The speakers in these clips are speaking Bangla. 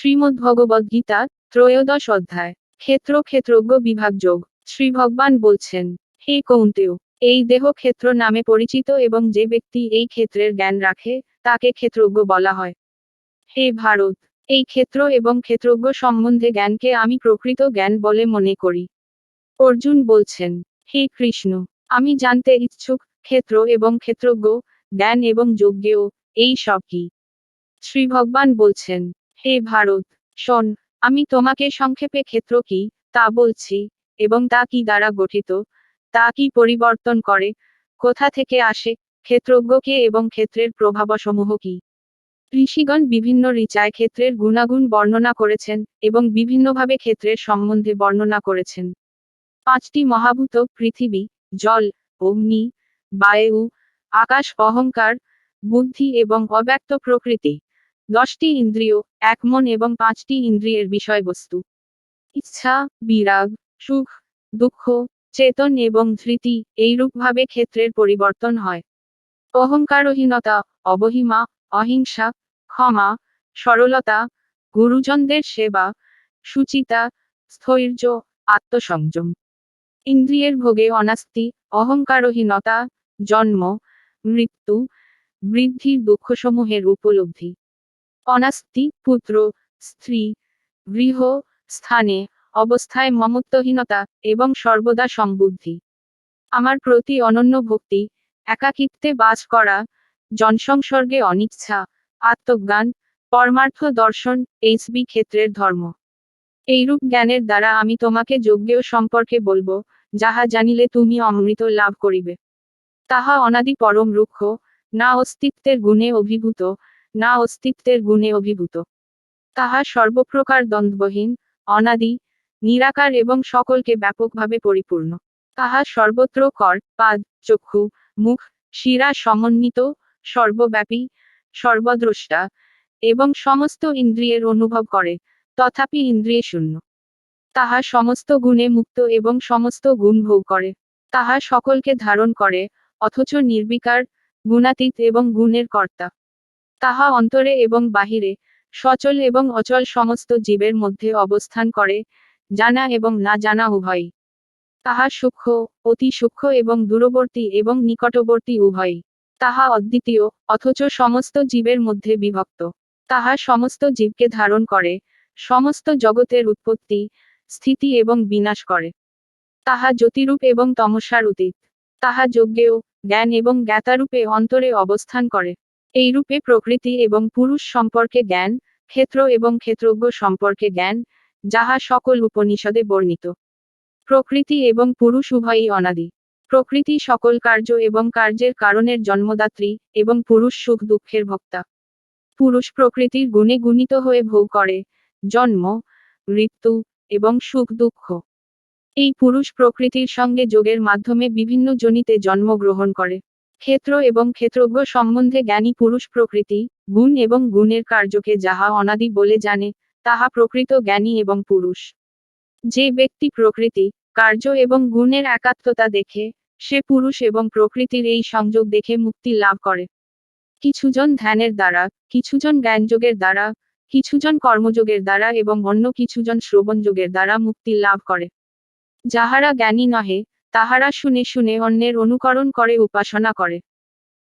শ্রীমদ্ ভগবদ ত্রয়োদশ অধ্যায়, ক্ষেত্র ক্ষেত্রজ্ঞ বিভাগ যোগ। শ্রী ভগবান বলছেন, হে কৌন্তেয়, এই দেহ ক্ষেত্র নামে পরিচিত এবং যে ব্যক্তি এই ক্ষেত্রের জ্ঞান রাখে, তাকে ক্ষেত্রজ্ঞ বলা হয়। হে ভারত, এই ক্ষেত্র এবং ক্ষেত্রজ্ঞ সম্বন্ধে জ্ঞানকে আমি প্রকৃত জ্ঞান বলে মনে করি। অর্জুন বলছেন, হে কৃষ্ণ, আমি জানতে ইচ্ছুক, ক্ষেত্র এবং ক্ষেত্রজ্ঞ, জ্ঞান এবং যজ্ঞেও এই সব কি? শ্রী ভগবান বলছেন হে ভারত, শোন, আমি তোমাকে সংক্ষেপে ক্ষেত্র কি, তা বলছি, এবং তা কি দ্বারা গঠিত, তা কি পরিবর্তন করে, কোথা থেকে আসে ক্ষেত্রজ্ঞকে এবং ক্ষেত্রের প্রভাবসমূহ কি? ঋষিগণ বিভিন্ন ঋচায় ক্ষেত্রের গুণাগুণ বর্ণনা করেছেন, এবং বিভিন্নভাবে ক্ষেত্রের সম্বন্ধে বর্ণনা করেছেন। পাঁচটি মহাভূত, পৃথিবী, জল, অগ্নি, বায়ু, আকাশ, অহংকার, বুদ্ধি এবং অব্যক্ত প্রকৃতি। দশটি ইন্দ্রিয়, এক মন এবং পাঁচটি ইন্দ্রিয়ের বিষয়বস্তু। ইচ্ছা, বিরাগ, সুখ, দুঃখ, চেতন এবং ধৃতি এইরূপভাবে ক্ষেত্রের পরিবর্তন হয়। অহংকারহীনতা, অবহিমা, অহিংসা, ক্ষমা, সরলতা, গুরুজনদের সেবা, সুচিতা, স্থৈর্য, আত্মসংযম। ইন্দ্রিয়ের ভোগে অনাস্তি, অহংকারহীনতা, জন্ম, মৃত্যু, বৃদ্ধির দুঃখসমূহের উপলব্ধি। অনাস্তি, পুত্র, স্ত্রী, গৃহ, স্থানে, অবস্থায় মমত্বহীনতা এবং সর্বদা সম্বুদ্ধি আমার প্রতি অনন্য ভক্তি, একাকিত্বে বাস করা, জনসংসর্গে অনিচ্ছা, আত্মজ্ঞান, পরমার্থ দর্শন এইচবি ক্ষেত্রের ধর্ম। এইরূপ জ্ঞানের দ্বারা আমি তোমাকে যজ্ঞেয় সম্পর্কে বলব, যাহা জানিলে তুমি অমৃত লাভ করিবে। তাহা অনাদি পরম রুক্ষ, না অস্তিত্বের গুণে অভিভূত না অস্তিত্বের গুণে অভিভূত। তাহা সর্বপ্রকার দ্বন্দ্বহীন, অনাদি, নিরাকার এবং সকলকে ব্যাপকভাবে পরিপূর্ণ। তাহা সর্বত্র কর, পাদ, চক্ষু, মুখ, শিরা সমন্বিত, সর্বব্যাপী, সর্বদ্রষ্টা এবং সমস্ত ইন্দ্রিয়ের অনুভব করে, তথাপি ইন্দ্রিয় শূন্য। তাহা সমস্ত গুণে মুক্ত এবং সমস্ত গুণ ভোগ করে। তাহা সকলকে ধারণ করে, অথচ নির্বিকার, গুণাতীত এবং গুণের কর্তা। তাহা অন্তরে এবং বাহিরে, সচল এবং অচল সমস্ত জীবের মধ্যে অবস্থান করে, জানা এবং না জানা উভয়ই তাহা সূক্ষ্ম, অতি সূক্ষ্ম এবং দূরবর্তী এবং নিকটবর্তী উভয়ই তাহা অদ্বিতীয়, অথচ সমস্ত জীবের মধ্যে বিভক্ত। তাহা সমস্ত জীবকে ধারণ করে, সমস্ত জগতের উৎপত্তি, স্থিতি এবং বিনাশ করে। তাহা জ্যোতিরূপ এবং তমসার অতীত তাহা যজ্ঞেও, জ্ঞান এবং জ্ঞাতারূপে অন্তরে অবস্থান করে। এইরূপে প্রকৃতি এবং পুরুষ সম্পর্কে জ্ঞান, ক্ষেত্র এবং ক্ষেত্রজ্ঞ সম্পর্কে জ্ঞান, যাহা সকল উপনিষদে বর্ণিত। প্রকৃতি এবং পুরুষ উভয়ই অনাদি। প্রকৃতি সকল কার্য এবং কার্যের কারণের জন্মদাত্রী এবং পুরুষ সুখ দুঃখের ভক্তা। পুরুষ প্রকৃতির গুণে গুণিত হয়ে ভোগ করে, জন্ম, মৃত্যু এবং সুখ দুঃখ। এই পুরুষ প্রকৃতির সঙ্গে যোগের মাধ্যমে বিভিন্ন জনিতে জন্মগ্রহণ করে। ক্ষেত্র এবং ক্ষেত্রজ্ঞ সম্বন্ধে জ্ঞানী পুরুষ প্রকৃতি, গুণ এবং গুণের কার্যকে যাহা অনাদি বলে জানে, তাহা প্রকৃত জ্ঞানী এবং পুরুষ। যে ব্যক্তি প্রকৃতি, কার্য এবং গুণের একাত্মতা দেখে, সে পুরুষ এবং প্রকৃতির এই সংযোগ দেখে মুক্তি লাভ করে। কিছুজন ধ্যানের দ্বারা, কিছুজন জ্ঞানযোগের দ্বারা, কিছুজন কর্মযোগের দ্বারা এবং অন্য কিছুজন শ্রবণযোগের দ্বারা মুক্তি লাভ করে। যাহারা জ্ঞানী নহে তাহারা শুনে শুনে অন্যের অনুকরণ করে, উপাসনা করে।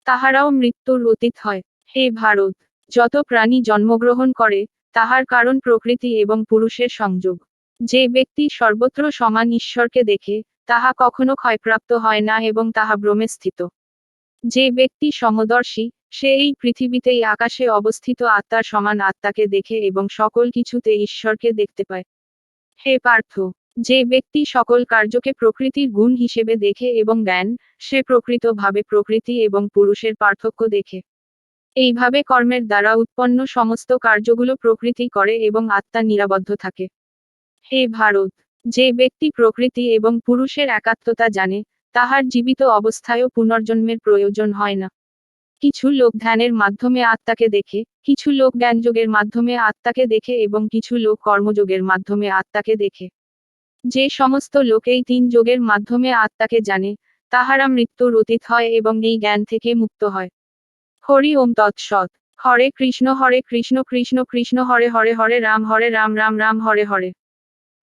তাহারাও মৃত্যুর অতীত হয়। হে ভারত, যত প্রাণী জন্মগ্রহণ করে, তাহার কারণ প্রকৃতি এবং পুরুষের সংযোগ। যে ব্যক্তি সর্বত্র সমান ঈশ্বরকে দেখে, তাহা কখনো ক্ষয়প্রাপ্ত হয় না এবং তাহা ভ্রমে স্থিত। যে ব্যক্তি সমদর্শী, সে এই পৃথিবীতেই আকাশে অবস্থিত আত্মার সমান আত্মাকে দেখে এবং সকল কিছুতে ঈশ্বরকে দেখতে পায়। হে পার্থ যে ব্যক্তি সকল কার্যকে প্রকৃতির গুণ হিসেবে দেখে এবং জ্ঞান, সে প্রকৃতভাবে প্রকৃতি এবং পুরুষের পার্থক্য দেখে। এইভাবে কর্মের দ্বারা উৎপন্ন সমস্ত কার্যগুলো প্রকৃতি করে এবং আত্মা নিরাবদ্ধ থাকে। হে ভারত, যে ব্যক্তি প্রকৃতি এবং পুরুষের একাত্মতা জানে, তাহার জীবিত অবস্থায়ও পুনর্জন্মের প্রয়োজন হয় না। কিছু লোক ধ্যানের মাধ্যমে আত্মাকে দেখে, কিছু লোক জ্ঞানযোগের মাধ্যমে আত্মাকে দেখে এবং কিছু লোক কর্মযোগের মাধ্যমে আত্মাকে দেখে। যে সমস্ত লোক এই তিন যোগের মাধ্যমে আত্মাকে জানে, তাহারা মৃত্যুর অতীত হয় এবং এই জ্ঞান থেকে মুক্ত হয়। হরি ওম তৎসৎ। হরে কৃষ্ণ হরে কৃষ্ণ কৃষ্ণ কৃষ্ণ, হরে হরে হরে, রাম হরে, রাম রাম রাম, হরে হরে।